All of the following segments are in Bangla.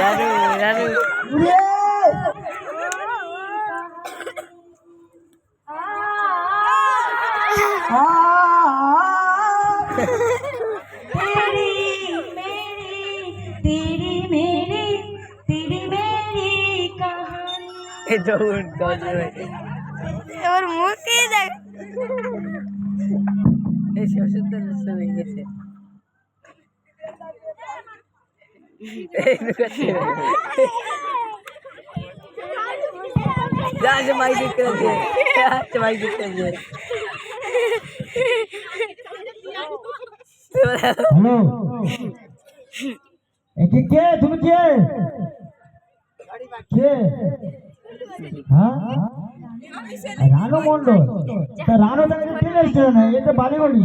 রানু রানু। দৌড় দৌড় এবার মুখে দেখ। এসে শ্বশুর তো গেছে। এই ঢুকাচ্ছে যা যে মাইক দেখতে আছে আচ্ছা মাইক দেখতে আছে হ্যালো একে কে তুমি কে কে হ্যাঁ রানু মন্ডল তা রানু তাকে ট্রেন এসছে না এটা বালিগড়ি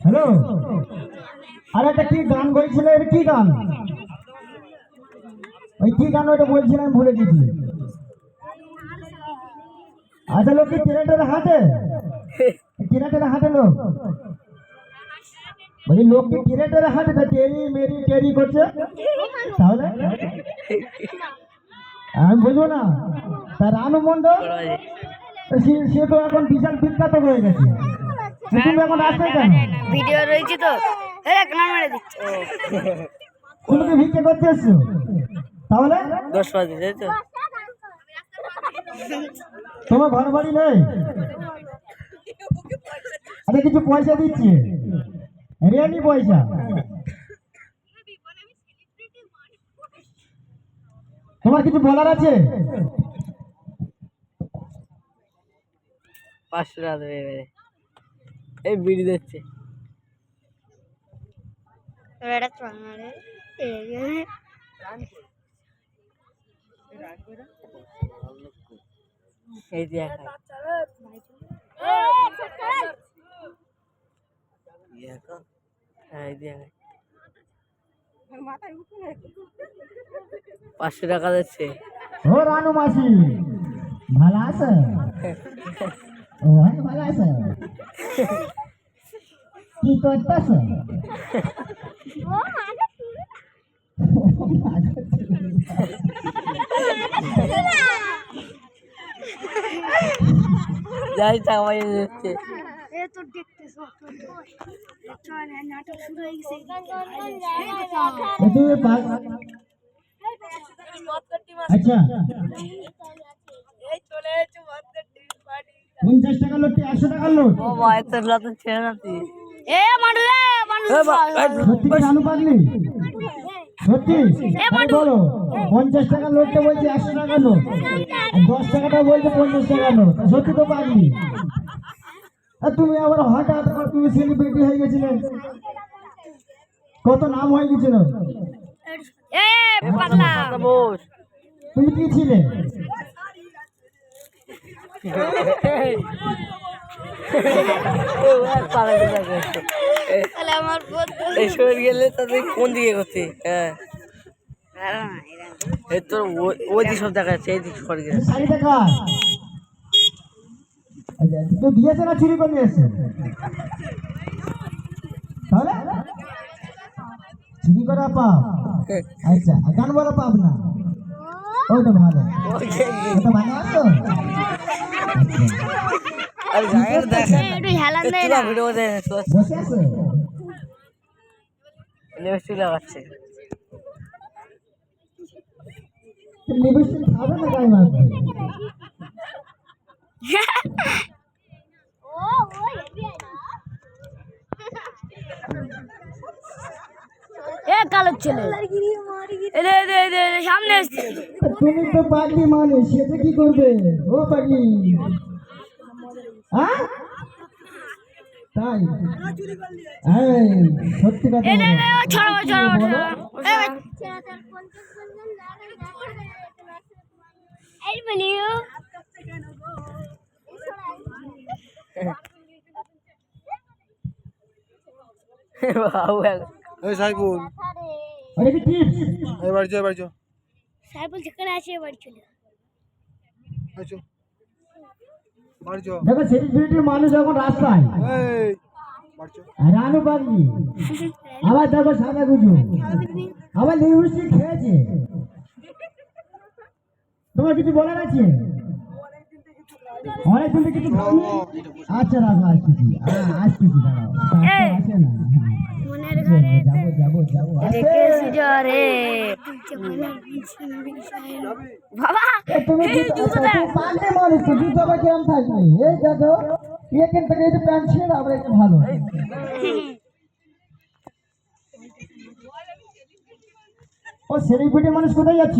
হ্যালো আর একটা কি গান বলছিল এটা কি গান? ওই কি গান ওটা বলছিলাম ভুলে গেছি। আচ্ছা লোক কি ট্রেনের হাটে ট্রেনের হাটে লোক? বলি, লোক কি ট্রেনের হাটে তা টেরি মেরি টেরি করছে? তাহলে? আমি বুঝব না। তা রানু মন্ডল সে সে তো এখন বিশাল বিখ্যাত হয়ে গেছে। এখন আসবে কেন? ভিডিও রয়েছে তো? তুমি ভিক্ষে করতে এসছো তাহলে? দশ বাজে তাই তো? তোমার ঘর বাড়ি নেই? আরে কিছু পয়সা দিচ্ছি? রিয়ালি পয়সা? তোমার কিছু বলার আছে? পাঁচশো টাকা দেবে এই বিড়ি দিচ্ছে। খাই পাঁচশো টাকা দিচ্ছে। ও রানু মাসি ভালো আছে? ও ভালো আছে? কি করতেছে? যাই টাকা পয়সা দিচ্ছে হয়ে পা- আচ্ছা। পঞ্চাশ টাকা লোট একশো টাকার লোট ও মায়ের তো রতন ছেড়ে না তুই এ সত্যি বলো পঞ্চাশ টাকা লোটটা বলছে একশো টাকা নোট দশ টাকাটা বলছে পঞ্চাশ টাকা নোট সত্যি তো পাগলি আর তুমি আবার হঠাৎ করে তুমি সেলিব্রিটি হয়ে গেছিলে কত নাম হয়ে গেছিল তুমি কি ছিলে ও এই শরীর গেলে তাদের কোন দিকে করতে? হ্যাঁ। এই তোর ওই দিক সব দেখা যাচ্ছে এই দিক সরে গেছে। আচ্ছা, তো দিয়েছে না চুরি করে নিয়ে এসছে তাহলে? চুরি করা পাপ। আচ্ছা আর গান বলা পাপ না। ওটা ভালো। ওটা ভালো আছো আর গায়ের দেখা একটু হেলান একটু না। ভিডিও দেখে বসে আছে? লিপস্টিক লাগাচ্ছে। এ কালো ছেলে। সামনে এসছে। তুমি তো পাগলি মানুষ সেটা কি করবে? ও পাগলি। হ্যাঁ? তাই? এই সত্যি কথা। এই সাইকুল আরে কি টিপস? এই বাড়ি এই বাড়ি চো সাইকেল যেখানে আছে বাড়ি চলে এই দেখো সেলিব্রিটি মানুষ এখন রাস্তায়। রানু পাগলি আবার দেখো সাদা গুজু। আবার লিপস্টিক খেয়েছে। তোমার কিছু বলার আছে? অনেকদিন থেকে কিছু আচ্ছা রাখো আসতেছি। হ্যাঁ আসতেছি দাঁড়াও। আসে না। ভালো ও সেলিব্রিটি মানুষ কোথায় যাচ্ছ?